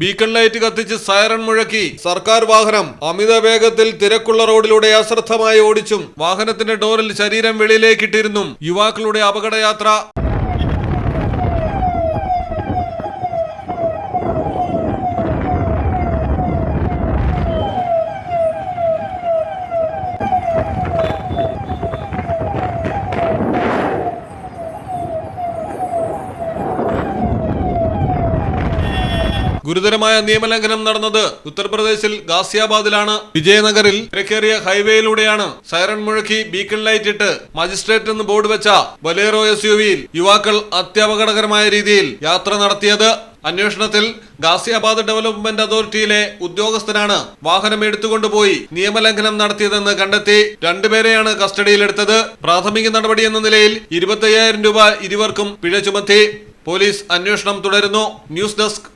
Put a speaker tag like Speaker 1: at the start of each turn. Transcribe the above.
Speaker 1: Beacon light കത്തിച്ച് siren മുഴക്കി. സർക്കാർ വാഹനം അമിത വേഗത്തിൽ തിരക്കുള്ള റോഡിലൂടെ അശ്രദ്ധമായി ഓടിച്ചും വാഹനത്തിന്റെ ഡോറിൽ ശരീരം വെളിയിലേക്കിട്ടിരുന്നും യുവാക്കളുടെ അപകടയാത്ര. ഗുരുതരമായ നിയമലംഘനം നടന്നത് ഉത്തർപ്രദേശിൽ ഗാസിയാബാദിലാണ്. വിജയനഗറിൽ തിരക്കേറിയ ഹൈവേയിലൂടെയാണ് സൈറൺ മുഴക്കി ബീക്കൺ ലൈറ്റ് ഇട്ട് മജിസ്ട്രേറ്റ് എന്ന് ബോർഡ് വെച്ച ബലേറോ എസ് യു വിയിൽ യുവാക്കൾ അത്യപകടകരമായ രീതിയിൽ യാത്ര നടത്തിയത്. അന്വേഷണത്തിൽ ഗാസിയാബാദ് ഡെവലപ്മെന്റ് അതോറിറ്റിയിലെ ഉദ്യോഗസ്ഥനാണ് വാഹനം എടുത്തുകൊണ്ടുപോയി നിയമലംഘനം നടത്തിയതെന്ന് കണ്ടെത്തി. രണ്ടുപേരെയാണ് കസ്റ്റഡിയിലെടുത്തത്. പ്രാഥമിക നടപടി എന്ന നിലയിൽ ഇരുപത്തയ്യായിരം രൂപ ഇരുവർക്കും പിഴ ചുമത്തി. പോലീസ് അന്വേഷണം തുടരുന്നു. News desk